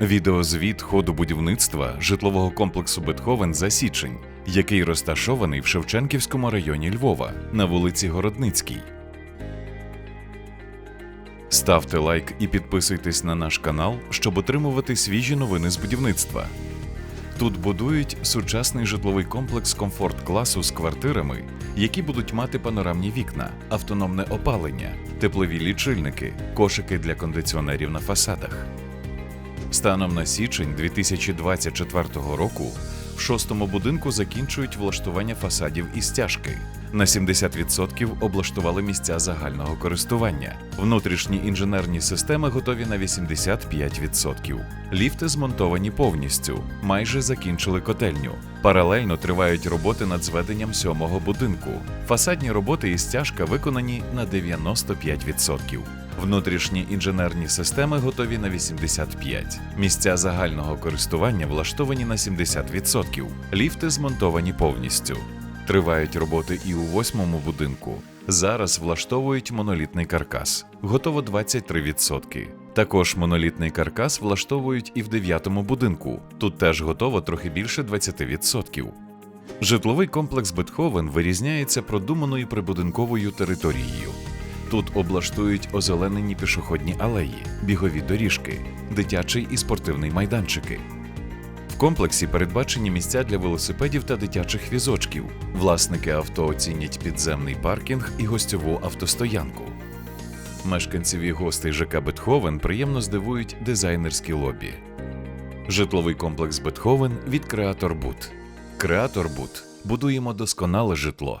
Відеозвіт ходу будівництва житлового комплексу Бетховен за січень, який розташований в Шевченківському районі Львова на вулиці Городницькій. Ставте лайк і підписуйтесь на наш канал, щоб отримувати свіжі новини з будівництва. Тут будують сучасний житловий комплекс комфорт класу з квартирами, які будуть мати панорамні вікна, автономне опалення, теплові лічильники, кошики для кондиціонерів на фасадах. Станом на січень 2024 року в шостому будинку закінчують влаштування фасадів і стяжки. На 70% облаштували місця загального користування. Внутрішні інженерні системи готові на 85%. Ліфти змонтовані повністю. Майже закінчили котельню. Паралельно тривають роботи над зведенням сьомого будинку. Фасадні роботи і стяжка виконані на 95%. Внутрішні інженерні системи готові на 85%. Місця загального користування влаштовані на 70%. Ліфти змонтовані повністю. Тривають роботи і у восьмому будинку. Зараз влаштовують монолітний каркас. Готово 23%. Також монолітний каркас влаштовують і в дев'ятому будинку. Тут теж готово трохи більше 20%. Житловий комплекс Бетховен вирізняється продуманою прибудинковою територією. Тут облаштують озеленені пішохідні алеї, бігові доріжки, дитячий і спортивний майданчики. В комплексі передбачені місця для велосипедів та дитячих візочків. Власники авто оцінять підземний паркінг і гостьову автостоянку. Мешканців і гостей ЖК Бетховен приємно здивують дизайнерські лобі. Житловий комплекс Бетховен від Креатор Бут. Креатор Бут. Будуємо досконале житло.